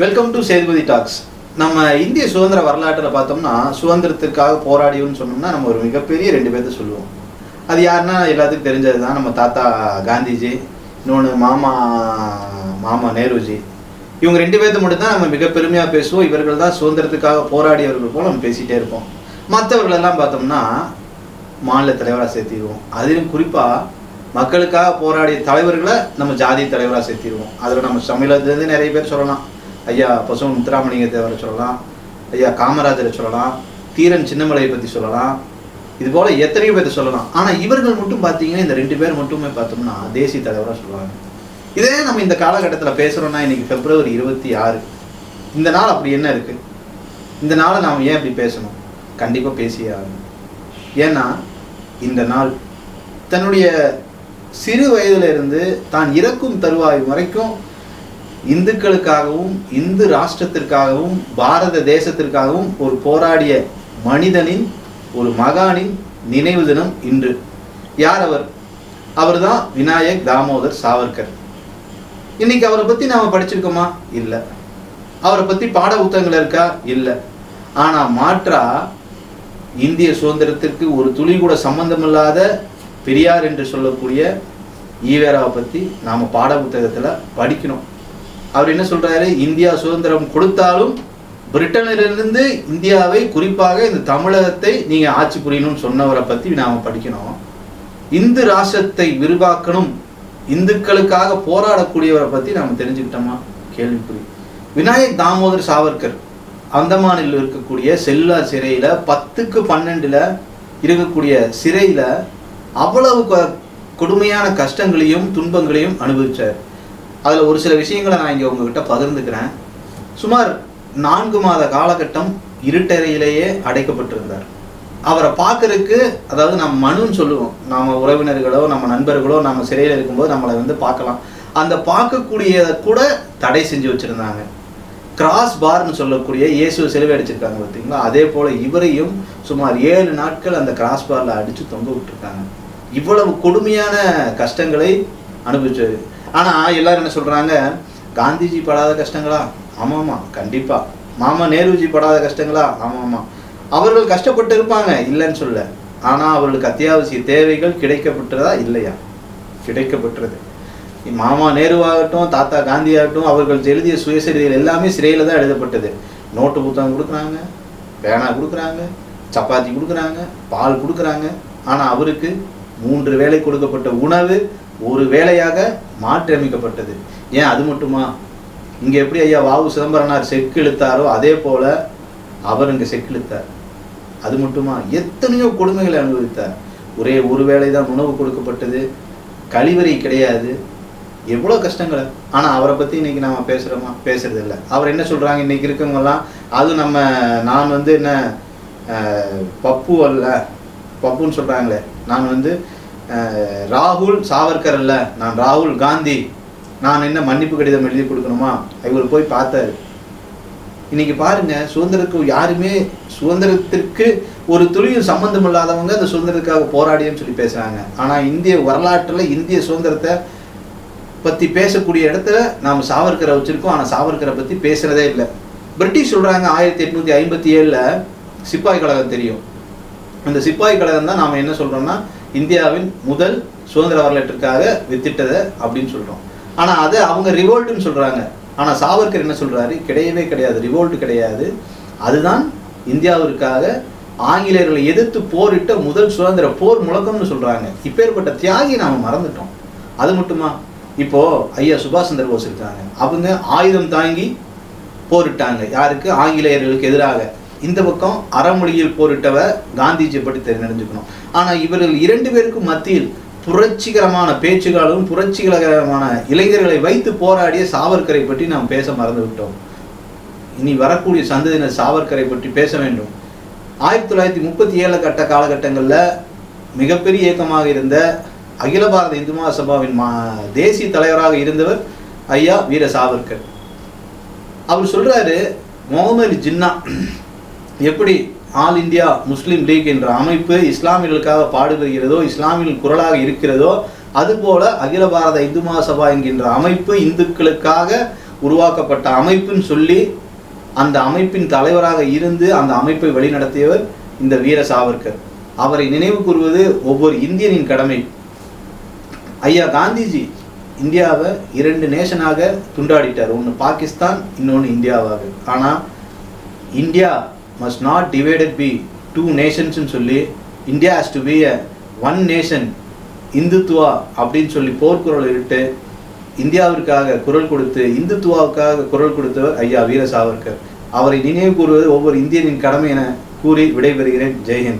Welcome to Sethupathi tax நம்ம இந்திய சுதந்திர வரலாற்றில் பார்த்தோம்னா சுதந்திரத்துக்காக போராடியோன்னு சொன்னோம்னா நம்ம ஒரு மிகப்பெரிய ரெண்டு பேர்த்த சொல்லுவோம். அது யாருன்னா எல்லாத்துக்கும் தெரிஞ்சது தான் நம்ம தாத்தா காந்திஜி இன்னொன்று மாமா மாமா நேருஜி. இவங்க ரெண்டு பேர்த்த மட்டும்தான் நம்ம மிக பெருமையாக பேசுவோம். இவர்கள் தான் சுதந்திரத்துக்காக போராடியவர்கள் போல் நம்ம பேசிகிட்டே இருப்போம். மற்றவர்களெல்லாம் பார்த்தோம்னா மாநில தலைவராக சேர்த்திடுவோம். அதிலும் குறிப்பாக மக்களுக்காக போராடிய தலைவர்களை நம்ம ஜாதி தலைவராக சேர்த்திடுவோம். அதில் நம்ம தமிழகத்துலேருந்து நிறைய பேர் சொல்லலாம். ஐயா பசுவன் முத்துராமலிங்க தேவரை சொல்லலாம். ஐயா காமராஜரை சொல்லலாம். தீரன் சின்னமலையை பற்றி சொல்லலாம். இது போல எத்தனையோ பேர்த்த சொல்லலாம். ஆனால் இவர்கள் மட்டும் பார்த்தீங்கன்னா இந்த ரெண்டு பேர் மட்டுமே பார்த்தோம்னா தேசிய தலைவராக சொல்லுவாங்க. இதே நம்ம இந்த காலகட்டத்தில் பேசுகிறோம்னா இன்னைக்கு பிப்ரவரி இருபத்தி ஆறு. இந்த நாள் அப்படி என்ன இருக்குது இந்த நாளை நாம் ஏன் இப்படி பேசணும்? கண்டிப்பாக பேசியே ஆகணும். ஏன்னா இந்த நாள் தன்னுடைய சிறு வயதில இருந்து தான் இறக்கும் தருவாய் வரைக்கும் இந்துக்களுக்காகவும் இந்து ராஷ்டிரத்திற்காகவும் பாரத தேசத்திற்காகவும் ஒரு போராடிய மனிதனின் ஒரு மகானின் நினைவு தினம் இன்று. யார் அவர்? அவர்தான் விநாயக் தாமோதர் சாவர்கர். இன்னைக்கு அவரை பத்தி நாம படிச்சிருக்கோமா? இல்ல. அவரை பத்தி பாட புத்தகங்கள் இருக்கா? இல்ல. ஆனா மாற்றா இந்திய சுதந்திரத்திற்கு ஒரு துளி கூட சம்பந்தமில்லாத பெரியார் என்று சொல்லக்கூடிய ஈவேராவை பத்தி நாம பாட புத்தகத்துல படிக்கணும். அவர் என்ன சொல்றாரு? இந்தியா சுதந்திரம் கொடுத்தாலும் பிரிட்டனிலிருந்து இந்தியாவை குறிப்பாக இந்த தமிழகத்தை நீங்க ஆட்சி புரியணும்னு சொன்னவரை பத்தி நாம படிக்கணும். இந்து ராஷ்டிரத்தை விரிவாக்கணும். இந்துக்களுக்காக போராடக்கூடியவரை பத்தி நாம தெரிஞ்சுக்கிட்டோமா? கேள்விக்குறி. விநாயக் தாமோதர் சாவர்கர் அந்தமானில் இருக்கக்கூடிய செல்லா சிறையில பத்துக்கு பன்னெண்டுல இருக்கக்கூடிய சிறையில அவ்வளவு க- கொடுமையான கஷ்டங்களையும் துன்பங்களையும் அனுபவிச்சார். அதில் ஒரு சில விஷயங்களை நான் இங்கே உங்ககிட்ட பகிர்ந்துக்கிறேன். சுமார் நான்கு மாத காலகட்டம் இருட்டறையிலேயே அடைக்கப்பட்டிருந்தார். அவரை பார்க்கறதுக்கு அதாவது நம்ம மனுன்னு சொல்லுவோம். நம்ம உறவினர்களோ நம்ம நண்பர்களோ நம்ம சிறையில் இருக்கும்போது நம்மளை வந்து பார்க்கலாம். அந்த பார்க்கக்கூடியதை கூட தடை செஞ்சு வச்சுருந்தாங்க. கிராஸ் பார்னு சொல்லக்கூடிய இயேசு சிலுவை அடிச்சிருக்காங்க பார்த்தீங்களா? அதே போல் இவரையும் சுமார் ஏழு நாட்கள் அந்த கிராஸ் பார்ல அடித்து தொங்க விட்டுருக்காங்க. இவ்வளவு கொடுமையான கஷ்டங்களை அனுபவிச்சாரு ஆனா எல்லாரும் என்ன சொல்றாங்க? காந்திஜி படாத கஷ்டங்களா? ஆமாம்மா கண்டிப்பா. மாமா நேருஜி படாத கஷ்டங்களா? ஆமாம்மா அவர்கள் கஷ்டப்பட்டு இருப்பாங்க இல்லைன்னு சொல்ல. ஆனா அவர்களுக்கு அத்தியாவசிய தேவைகள் கிடைக்கப்பட்டதா? இல்லையா? கிடைக்கப்பட்டுறது மாமா நேருவாகட்டும் தாத்தா காந்தி ஆகட்டும் அவர்கள் எழுதிய சுயசரிதைகள் எல்லாமே சிறையில் தான் எழுதப்பட்டது. நோட்டு புத்தகம் கொடுக்குறாங்க பேனா கொடுக்குறாங்க சப்பாத்தி கொடுக்குறாங்க பால் கொடுக்குறாங்க. ஆனா அவருக்கு மூன்று வேளை கொடுக்கப்பட்ட உணவு ஒரு வேலையாக மாற்றியமைக்கப்பட்டது ஏன் அது மட்டுமா? இங்கே எப்படி ஐயா வாவு சிதம்பரனார் செக்கு இழுத்தாரோ அதே போல் அவர் இங்கே செக்கு இழுத்தார். அது மட்டுமா? எத்தனையோ கொடுமைகளை அனுபவித்தார். ஒரே ஒரு வேளை தான் உணவு கொடுக்கப்பட்டது. கழிவறை கிடையாது. எவ்வளோ கஷ்டங்கள். ஆனால் அவரை பற்றி இன்னைக்கு நம்ம பேசுகிறோமா பேசுறது இல்லை அவர் என்ன சொல்கிறாங்க இன்றைக்கி இருக்கவங்கலாம் அதுவும் நம்ம நான் வந்து என்ன பப்பு அல்ல. பப்புன்னு சொல்கிறாங்களே நான் வந்து ராகுல் சாவர்கர் அல்ல நான் ராகுல் காந்தி. நான் என்ன மன்னிப்பு கடிதம் எழுதி கொடுக்கணுமா? இவர் போய் பார்த்தாரு. இன்னைக்கு பாருங்க சுதந்திரக்கு யாருமே சுதந்திரத்திற்கு ஒரு துளியும் சம்பந்தம் இல்லாதவங்க அந்த சுதந்திரத்துக்காக போராடியன்னு சொல்லி பேசுறாங்க. ஆனா இந்திய வரலாற்றுல இந்திய சுதந்திரத்தை பத்தி பேசக்கூடிய இடத்துல நாம சாவர்கரை வச்சிருக்கோம். ஆனா சாவர்கரை பத்தி பேசுறதே இல்லை. பிரிட்டிஷ் சொல்றாங்க ஆயிரத்தி எட்நூத்தி ஐம்பத்தி ஏழுல சிப்பாய் கழகம் தெரியும். அந்த சிப்பாய் கழகம் தான் நாம் என்ன சொல்கிறோம்னா இந்தியாவின் முதல் சுதந்திர வரலாற்றுக்காக வித்திட்டதை அப்படின்னு சொல்கிறோம் ஆனால் அதை அவங்க ரிவோல்ட்டுன்னு சொல்கிறாங்க ஆனால் சாவர்கர் என்ன சொல்கிறாரு கிடையவே கிடையாது. ரிவோல்ட் கிடையாது. அதுதான் இந்தியாவிற்காக ஆங்கிலேயர்களை எதிர்த்து போரிட்ட முதல் சுதந்திர போர் முழக்கம்னு சொல்கிறாங்க இப்பேற்பட்ட தியாகி நாம மறந்துட்டோம். அது மட்டுமா? இப்போது ஐயா சுபாஷ் சந்திர போஸ் இருக்காங்க. அவங்க ஆயுதம் தாங்கி போரிட்டாங்க. யாருக்கு? ஆங்கிலேயர்களுக்கு எதிராக. இந்த பக்கம் அறமொழியில் போரிட்டவர் காந்திஜியை பற்றி தெரிஞ்சுக்கணும். ஆனால் இவர்கள் இரண்டு பேருக்கும் மத்தியில் புரட்சிகரமான பேச்சுகளும் புரட்சிகரமான இளைஞர்களை வைத்து போராடிய சாவர்கரை பற்றி நாம் பேச மறந்து விட்டோம் இனி வரக்கூடிய சந்ததியினர் சாவர்கரை பற்றி பேச வேண்டும். ஆயிரத்தி தொள்ளாயிரத்தி முப்பத்தி ஏழு கட்ட காலகட்டங்களில் மிகப்பெரிய இயக்கமாக இருந்த அகில பாரத இந்து மகாசபாவின் மா தேசிய தலைவராக இருந்தவர் ஐயா வீர சாவர்கர். அவர் சொல்கிறாரு முகமது ஜின்னா எப்படி ஆல் இந்தியா முஸ்லீம் லீக் என்ற அமைப்பு இஸ்லாமியர்களுக்காக பாடுபடுகிறதோ இஸ்லாமியர்கள் குரலாக இருக்கிறதோ அதுபோல அகில பாரத இந்து மகாசபா என்கின்ற அமைப்பு இந்துக்களுக்காக உருவாக்கப்பட்ட அமைப்புன்னு சொல்லி அந்த அமைப்பின் தலைவராக இருந்து அந்த அமைப்பை வழிநடத்தியவர் இந்த வீர சாவர்கர். அவரை நினைவு கூறுவது ஒவ்வொரு இந்தியனின் கடமை. ஐயா காந்திஜி இந்தியாவை இரண்டு நேஷனாக துண்டாடிட்டார். ஒன்று பாகிஸ்தான் இன்னொன்று இந்தியாவாக. ஆனால் India must not divided be two நேஷன்ஸ்னு சொல்லி India has to be a one nation Hindutva அப்படின்னு சொல்லி போர்க்குரல் இட்டு இந்தியாவிற்காக குரல் கொடுத்து இந்துத்துவாவுக்காக குரல் கொடுத்தவர் ஐயா வீர சாவர்கர் அவரை நினைவு கூறுவது ஒவ்வொரு இந்தியனின் கடமை என கூறி விடைபெறுகிறேன். ஜெய்ஹிந்த்